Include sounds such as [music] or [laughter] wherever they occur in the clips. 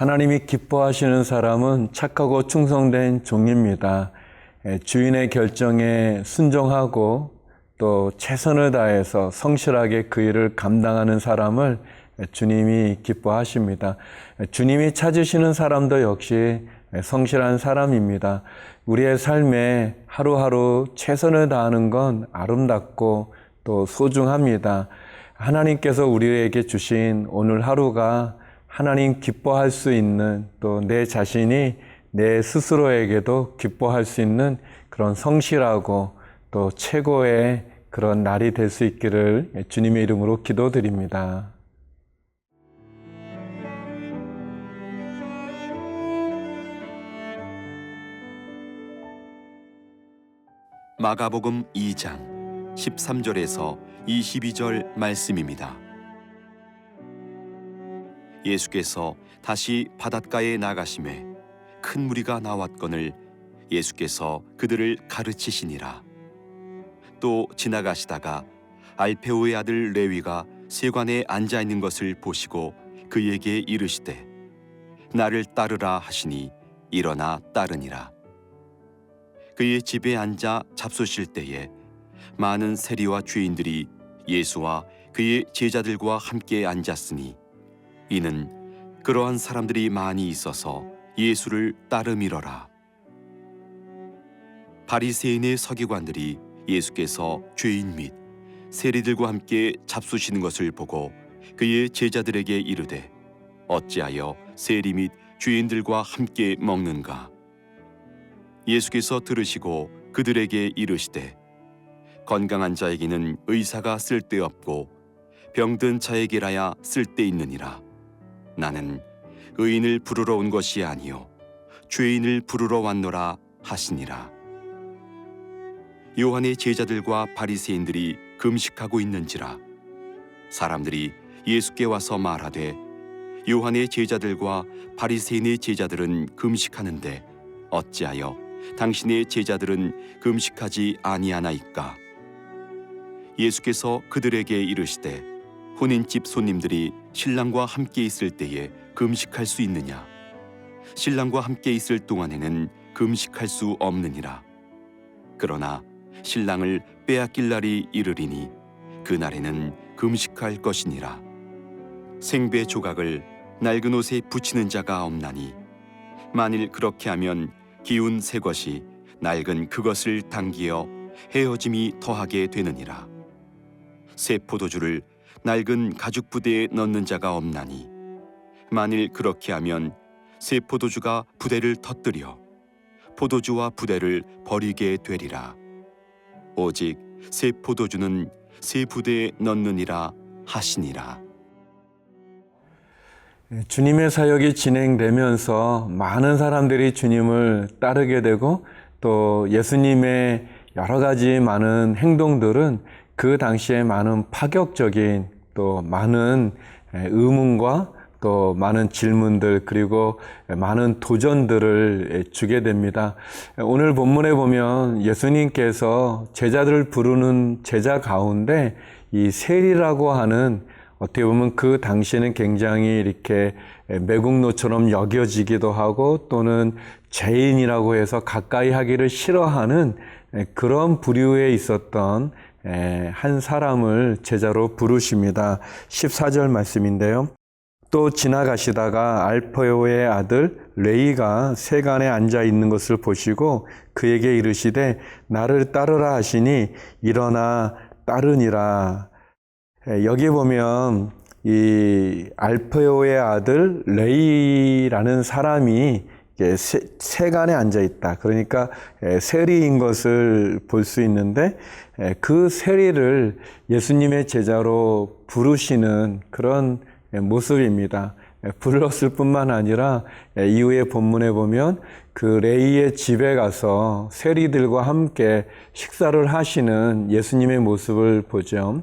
하나님이 기뻐하시는 사람은 착하고 충성된 종입니다. 예, 주인의 결정에 순종하고 또 최선을 다해서 성실하게 그 일을 감당하는 사람을 주님이 기뻐하십니다. 주님이 찾으시는 사람도 역시 성실한 사람입니다. 우리의 삶에 하루하루 최선을 다하는 건 아름답고 또 소중합니다. 하나님께서 우리에게 주신 오늘 하루가 하나님 기뻐할 수 있는 또 내 자신이 내 스스로에게도 기뻐할 수 있는 그런 성실하고 또 최고의 그런 날이 될 수 있기를 주님의 이름으로 기도드립니다. 마가복음 2장 13절에서 22절 말씀입니다. 예수께서 다시 바닷가에 나가심에 큰 무리가 나왔거늘 예수께서 그들을 가르치시니라. 또 지나가시다가 알페오의 아들 레위가 세관에 앉아 있는 것을 보시고 그에게 이르시되 나를 따르라 하시니 일어나 따르니라. 그의 집에 앉아 잡수실 때에 많은 세리와 죄인들이 예수와 그의 제자들과 함께 앉았으니 이는 그러한 사람들이 많이 있어서 예수를 따르미러라. 바리새인의 서기관들이 예수께서 죄인 및 세리들과 함께 잡수시는 것을 보고 그의 제자들에게 이르되 어찌하여 세리 및 죄인들과 함께 먹는가? 예수께서 들으시고 그들에게 이르시되 건강한 자에게는 의사가 쓸데없고 병든 자에게라야 쓸데있느니라 나는 의인을 부르러 온 것이 아니요 죄인을 부르러 왔노라 하시니라. 요한의 제자들과 바리새인들이 금식하고 있는지라. 사람들이 예수께 와서 말하되 요한의 제자들과 바리새인의 제자들은 금식하는데 어찌하여 당신의 제자들은 금식하지 아니하나이까? 예수께서 그들에게 이르시되 혼인집 손님들이 신랑과 함께 있을 때에 금식할 수 있느냐? 신랑과 함께 있을 동안에는 금식할 수 없느니라. 그러나 신랑을 빼앗길 날이 이르리니 그 날에는 금식할 것이니라. 생배 조각을 낡은 옷에 붙이는 자가 없나니 만일 그렇게 하면 기운 새 것이 낡은 그것을 당기어 헤어짐이 더하게 되느니라. 새 포도주를 낡은 가죽 부대에 넣는 자가 없나니 만일 그렇게 하면 새 포도주가 부대를 터뜨려 포도주와 부대를 버리게 되리라. 오직 새 포도주는 새 부대에 넣느니라 하시니라. 주님의 사역이 진행되면서 많은 사람들이 주님을 따르게 되고 또 예수님의 여러 가지 많은 행동들은 그 당시에 많은 파격적인 또 많은 의문과 또 많은 질문들 그리고 많은 도전들을 주게 됩니다. 오늘 본문에 보면 예수님께서 제자들을 부르는 제자 가운데 이 세리라고 하는 어떻게 보면 그 당시에는 굉장히 이렇게 매국노처럼 여겨지기도 하고 또는 죄인이라고 해서 가까이 하기를 싫어하는 그런 부류에 있었던 한 사람을 제자로 부르십니다. 14절 말씀인데요. 또 지나가시다가 알퍼요의 아들 레이가 세간에 앉아 있는 것을 보시고 그에게 이르시되 나를 따르라 하시니 일어나 따르니라. 예, 여기 보면 이 알페오의 아들 레이라는 사람이 세간에 앉아 있다. 그러니까 예, 세리인 것을 볼 수 있는데 예, 그 세리를 예수님의 제자로 부르시는 그런 모습입니다. 불렀을 뿐만 아니라 이후의 본문에 보면 그 레이의 집에 가서 세리들과 함께 식사를 하시는 예수님의 모습을 보죠.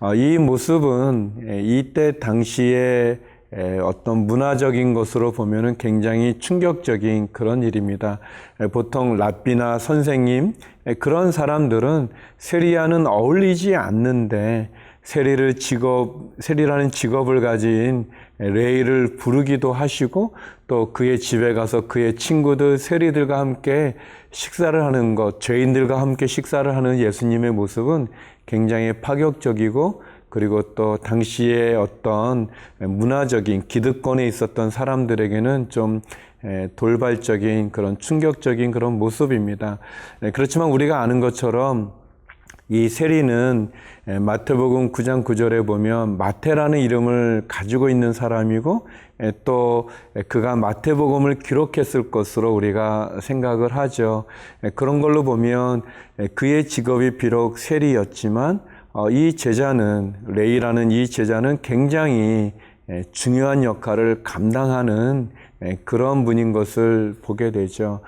어, 이 모습은 이때 당시에 어떤 문화적인 것으로 보면은 굉장히 충격적인 그런 일입니다. 보통 랍비나 선생님 그런 사람들은 세리와는 어울리지 않는데 세리를 직업, 세리라는 직업을 가진 레이를 부르기도 하시고 또 그의 집에 가서 그의 친구들 세리들과 함께 식사를 하는 것, 죄인들과 함께 식사를 하는 예수님의 모습은 굉장히 파격적이고 그리고 또 당시에 어떤 문화적인 기득권에 있었던 사람들에게는 좀 에, 돌발적인 그런 충격적인 그런 모습입니다. 네, 그렇지만 우리가 아는 것처럼 이 세리는 에, 마태복음 9장 9절에 보면 마태라는 이름을 가지고 있는 사람이고 에, 또 에, 그가 마태복음을 기록했을 것으로 우리가 생각을 하죠. 에, 그런 걸로 보면 에, 그의 직업이 비록 세리였지만 어, 이 제자는 레이라는 이 제자는 굉장히 에, 중요한 역할을 감당하는 에, 그런 분인 것을 보게 되죠.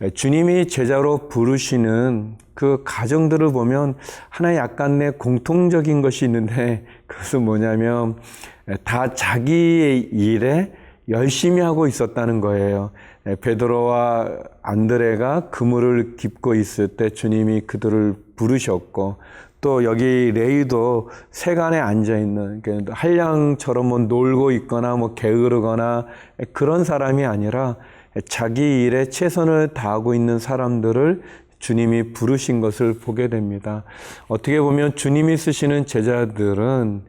에, 주님이 제자로 부르시는 그 가정들을 보면 하나 약간 내 공통적인 것이 있는데 [laughs] 그것은 뭐냐면 에, 다 자기의 일에 열심히 하고 있었다는 거예요. 에, 베드로와 안드레가 그물을 깁고 있을 때 주님이 그들을 부르셨고 또 여기 레이도 세간에 앉아 있는 그러니까 한량처럼 뭐 놀고 있거나 뭐 게으르거나 그런 사람이 아니라 자기 일에 최선을 다하고 있는 사람들을 주님이 부르신 것을 보게 됩니다. 어떻게 보면 주님이 쓰시는 제자들은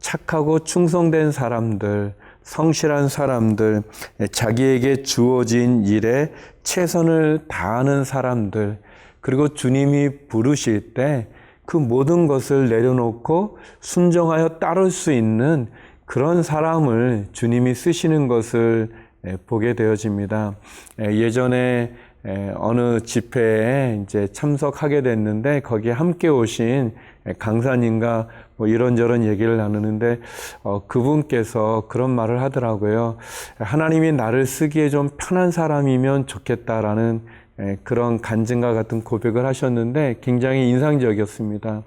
착하고 충성된 사람들, 성실한 사람들, 자기에게 주어진 일에 최선을 다하는 사람들, 그리고 주님이 부르실 때 그 모든 것을 내려놓고 순종하여 따를 수 있는 그런 사람을 주님이 쓰시는 것을 에, 보게 되어집니다. 에, 예전에 에, 어느 집회에 이제 참석하게 됐는데 거기에 함께 오신 에, 강사님과 뭐 이런저런 얘기를 나누는데 어, 그분께서 그런 말을 하더라고요. 하나님이 나를 쓰기에 좀 편한 사람이면 좋겠다라는 에, 그런 간증과 같은 고백을 하셨는데 굉장히 인상적이었습니다.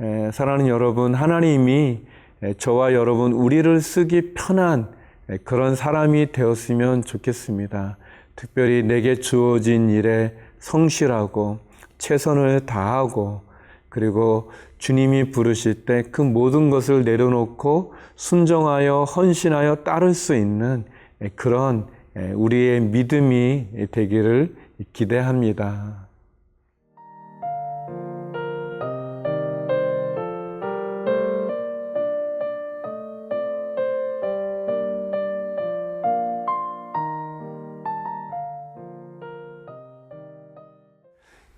에, 사랑하는 여러분, 하나님이 에, 저와 여러분 우리를 쓰기 편한 에, 그런 사람이 되었으면 좋겠습니다. 특별히 내게 주어진 일에 성실하고 최선을 다하고 그리고 주님이 부르실 때 그 모든 것을 내려놓고 순종하여 헌신하여 따를 수 있는 에, 그런 에, 우리의 믿음이 되기를 기대합니다.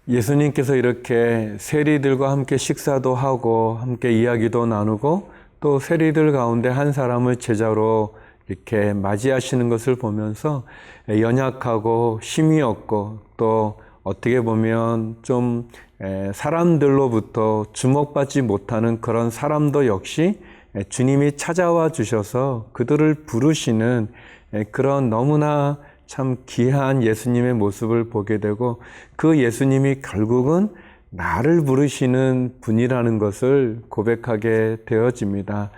예수님께서 이렇게 세리들과 함께 식사도 하고 함께 이야기도 나누고 또 세리들 가운데 한 사람을 제자로 이렇게 맞이하시는 것을 보면서 연약하고 힘이 없고 또 어떻게 보면 좀 사람들로부터 주목받지 못하는 그런 사람도 역시 주님이 찾아와 주셔서 그들을 부르시는 그런 너무나 참 귀한 예수님의 모습을 보게 되고 그 예수님이 결국은 나를 부르시는 분이라는 것을 고백하게 되어집니다.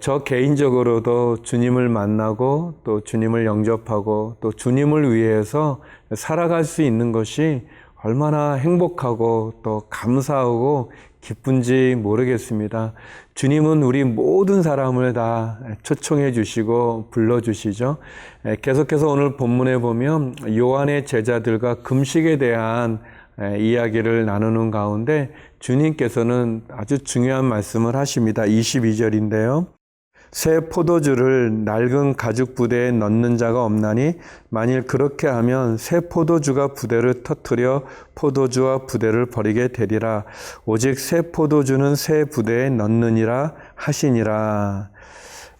저 개인적으로도 주님을 만나고 또 주님을 영접하고 또 주님을 위해서 살아갈 수 있는 것이 얼마나 행복하고 또 감사하고 기쁜지 모르겠습니다. 주님은 우리 모든 사람을 다 초청해 주시고 불러 주시죠. 계속해서 오늘 본문에 보면 요한의 제자들과 금식에 대한 이야기를 나누는 가운데 주님께서는 아주 중요한 말씀을 하십니다. 22절인데요. 새 포도주를 낡은 가죽 부대에 넣는 자가 없나니 만일 그렇게 하면 새 포도주가 부대를 터뜨려 포도주와 부대를 버리게 되리라 오직 새 포도주는 새 부대에 넣느니라 하시니라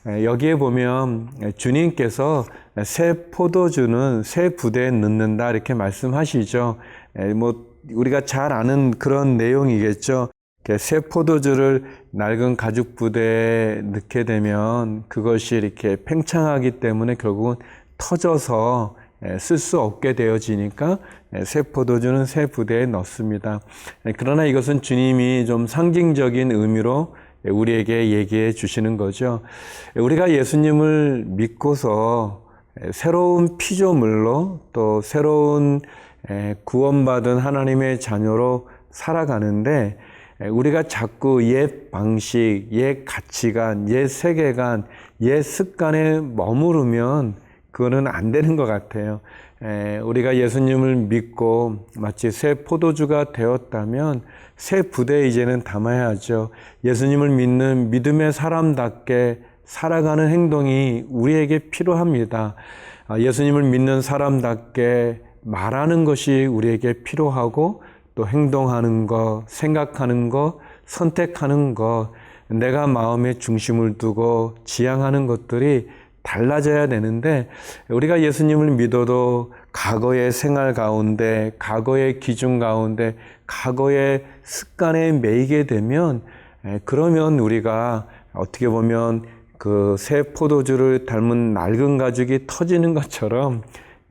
여기에 보면 주님께서 새 포도주는 새 부대에 넣는다 이렇게 말씀하시죠. 뭐 우리가 잘 아는 그런 내용이겠죠. 새 포도주를 낡은 가죽 부대에 넣게 되면 그것이 이렇게 팽창하기 때문에 결국은 터져서 쓸 수 없게 되어지니까 새 포도주는 새 부대에 넣습니다. 그러나 이것은 주님이 좀 상징적인 의미로 우리에게 얘기해 주시는 거죠. 우리가 예수님을 믿고서 새로운 피조물로 또 새로운 구원받은 하나님의 자녀로 살아가는데 에, 우리가 자꾸 옛 방식, 옛 가치관, 옛 세계관, 옛 습관에 머무르면 그거는 안 되는 것 같아요. 에, 우리가 예수님을 믿고 마치 새 포도주가 되었다면 새 부대에 이제는 담아야죠. 예수님을 믿는 믿음의 사람답게 살아가는 행동이 우리에게 필요합니다. 아, 예수님을 믿는 사람답게 말하는 것이 우리에게 필요하고 또 행동하는 것, 생각하는 것, 선택하는 것, 내가 마음의 중심을 두고 지향하는 것들이 달라져야 되는데 우리가 예수님을 믿어도 과거의 생활 가운데, 과거의 기준 가운데, 과거의 습관에 매이게 되면 에, 그러면 우리가 어떻게 보면 그 새 포도주를 닮은 낡은 가죽이 터지는 것처럼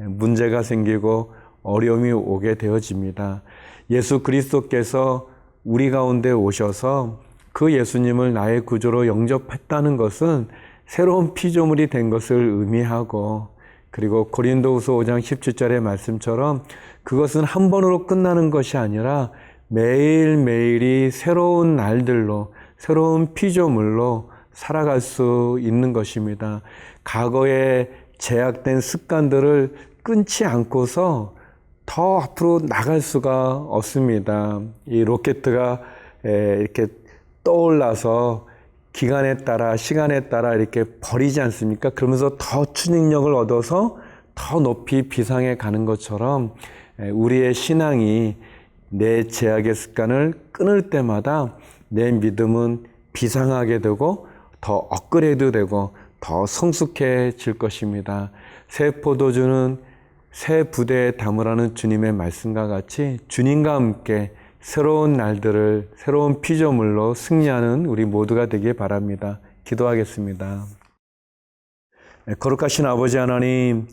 문제가 생기고 어려움이 오게 되어집니다. 예수 그리스도께서 우리 가운데 오셔서 그 예수님을 나의 구조로 영접했다는 것은 새로운 피조물이 된 것을 의미하고 그리고 고린도후서 5장 17절의 말씀처럼 그것은 한 번으로 끝나는 것이 아니라 매일매일이 새로운 날들로 새로운 피조물로 살아갈 수 있는 것입니다. 과거에 제약된 습관들을 끊지 않고서 더 앞으로 나갈 수가 없습니다. 이 로켓트가 에, 이렇게 떠올라서 기간에 따라 시간에 따라 이렇게 버리지 않습니까? 그러면서 더 추진력을 얻어서 더 높이 비상에 가는 것처럼 에, 우리의 신앙이 내 제약의 습관을 끊을 때마다 내 믿음은 비상하게 되고 더 업그레이드 되고 더 성숙해질 것입니다. 새 포도주는 새 부대에 담으라는 주님의 말씀과 같이 주님과 함께 새로운 날들을 새로운 피조물로 승리하는 우리 모두가 되길 바랍니다. 기도하겠습니다. 네, 거룩하신 아버지 하나님,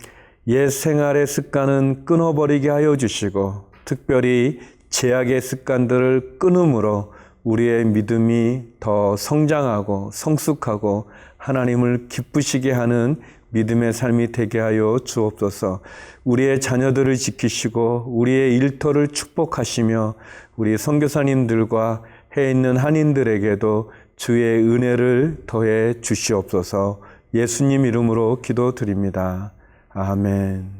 옛 생활의 습관은 끊어버리게 하여 주시고, 특별히 제약의 습관들을 끊음으로 우리의 믿음이 더 성장하고 성숙하고 하나님을 기쁘시게 하는 믿음의 삶이 되게 하여 주옵소서. 우리의 자녀들을 지키시고 우리의 일터를 축복하시며 우리 선교사님들과 해 있는 한인들에게도 주의 은혜를 더해 주시옵소서. 예수님 이름으로 기도드립니다. 아멘.